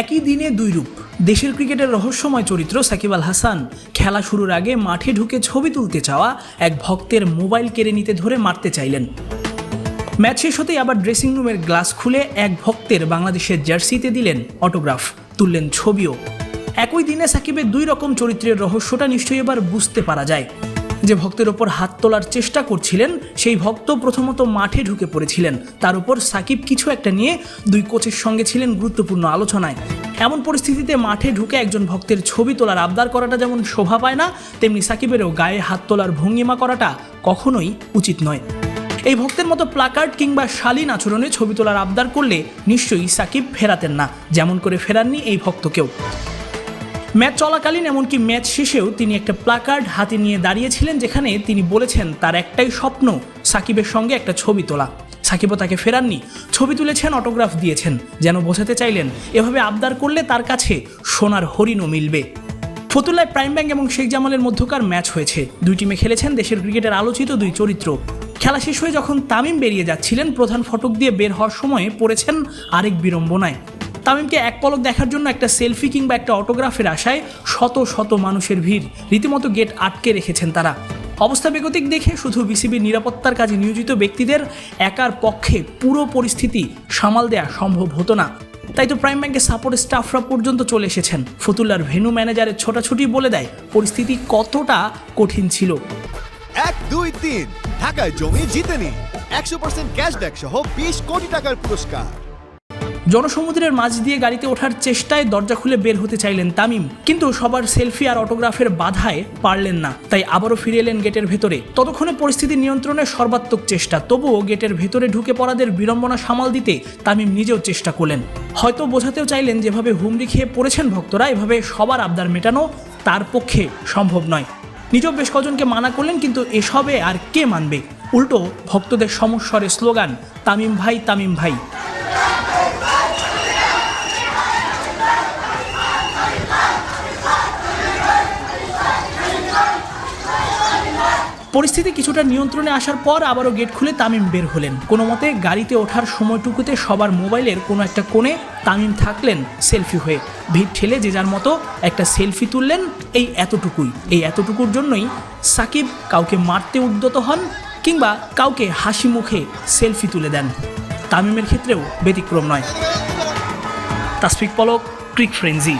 একই দিনে দুই রূপ। দেশের ক্রিকেটের রহস্যময় চরিত্র সাকিব আল হাসান। খেলা শুরুর আগে মাঠে ঢুকে ছবি তুলতে চাওয়া এক ভক্তের মোবাইল কেড়ে নিতে ধরে মারতে চাইলেন। ম্যাচ শেষ হতেই আবার ড্রেসিং রুমের গ্লাস খুলে এক ভক্তের বাংলাদেশের জার্সিতে দিলেন অটোগ্রাফ, তুললেন ছবিও। একই দিনে সাকিবের দুই রকম চরিত্রের রহস্যটা নিশ্চয়ই এবার বুঝতে পারা যায়। যে ভক্তের ওপর হাত তোলার চেষ্টা করছিলেন, সেই ভক্ত প্রথমত মাঠে ঢুকে পড়েছিলেন। তার উপর সাকিব কিছু একটা নিয়ে দুই কোচের সঙ্গে ছিলেন গুরুত্বপূর্ণ আলোচনায়। এমন পরিস্থিতিতে মাঠে ঢুকে একজন ভক্তের ছবি তোলার আবদার করাটা যেমন শোভা পায় না, তেমনি সাকিবেরও গায়ে হাত তোলার ভঙ্গিমা করাটা কখনোই উচিত নয়। এই ভক্তের মতো প্লাকার্ড কিংবা শালীন আচরণে ছবি তোলার আবদার করলে নিশ্চয়ই সাকিব ফেরাতেন না, যেমন করে ফেরাননি এই ভক্তকেও। ম্যাচ চলাকালীন, এমনকি ম্যাচ শেষেও তিনি একটা প্লাকার্ড হাতে নিয়ে দাঁড়িয়েছিলেন, যেখানে তিনি বলেছেন, তার একটাই স্বপ্ন, সাকিবের সঙ্গে একটা ছবি তোলা। সাকিবও তাকে ফেরাননি। ছবি তুলেছেন, অটোগ্রাফ দিয়েছেন, যেন বোঝাতে চাইলেন, এভাবে আবদার করলে তার কাছে সোনার হরিণও মিলবে। ফতুল্লায় প্রাইম ব্যাংক এবং শেখ জামালের মধ্যকার ম্যাচ হয়েছে। দুই টিমে খেলেছেন দেশের ক্রিকেটের আলোচিত দুই চরিত্র। খেলা শেষ হয়ে যখন তামিম বেরিয়ে যাচ্ছিলেন, প্রধান ফটক দিয়ে বের হওয়ার সময়ে পড়েছেন আরেক বিড়ম্বনায়। তামিমকে এক পলক দেখার জন্য একটা সেলফি কিংবা একটা অটোগ্রাফের আশায় শত শত মানুষের ভিড়। রীতিমতো গেট আটকে রেখেছেন তারা। অবস্থা বেগতিক দেখে শুধু বিসিবির নিরাপত্তার কাজে নিয়োজিত ব্যক্তিদের একার পক্ষে পুরো পরিস্থিতি সামাল দেয়া সম্ভব হতো না। তাই তো প্রাইম ব্যাংকের সাপোর্ট স্টাফরা পর্যন্ত চলে এসেছেন। ফতুল্লার ভেনু ম্যানেজারের ছোটাছুটি বলে দেয়, পরিস্থিতি কতটা কঠিন ছিল। এক, দুই, তিন। ঢাকায় জমি জিতে নিন একশো পার্সেন্ট ক্যাশব্যাক সহ বিশ কোটি টাকার পুরস্কার। জনসমুদ্রের মাঝ দিয়ে গাড়িতে ওঠার চেষ্টায় দরজা খুলে বের হতে চাইলেন তামিম। কিন্তু সবার সেলফি আর অটোগ্রাফের বাধায় পারলেন না। তাই আবারও ফিরে এলেন গেটের ভেতরে। ততক্ষণে পরিস্থিতি নিয়ন্ত্রণের সর্বাত্মক চেষ্টা। তবুও গেটের ভেতরে ঢুকে পড়াদের বিড়ম্বনা সামাল দিতে তামিম নিজেও চেষ্টা করলেন। হয়তো বোঝাতেও চাইলেন যেভাবে হুমড়ি খেয়ে পড়েছেন ভক্তরা, এভাবে সবার আবদার মেটানো তার পক্ষে সম্ভব নয়। নিজেও বেশ কজনকে মানা করলেন, কিন্তু এসবে আর কে মানবে? উল্টো ভক্তদের সমস্বরে স্লোগান, তামিম ভাই তামিম ভাই। পরিস্থিতি কিছুটা নিয়ন্ত্রণে আসার পর আবারও গেট খুলে তামিম বের হলেন। কোনো মতে গাড়িতে ওঠার সময়টুকুতে সবার মোবাইলের কোনো একটা কোণে তামিম থাকলেন সেলফি হয়ে। ভিড় ঠেলে যে যার মতো একটা সেলফি তুললেন, এই এতটুকুই। এই এতটুকুর জন্যই সাকিব কাউকে মারতে উদ্যত হন কিংবা কাউকে হাসি মুখে সেলফি তুলে দেন। তামিমের ক্ষেত্রেও ব্যতিক্রম নয়। তাসফিক পলক, ক্রিক ফ্রেন্জি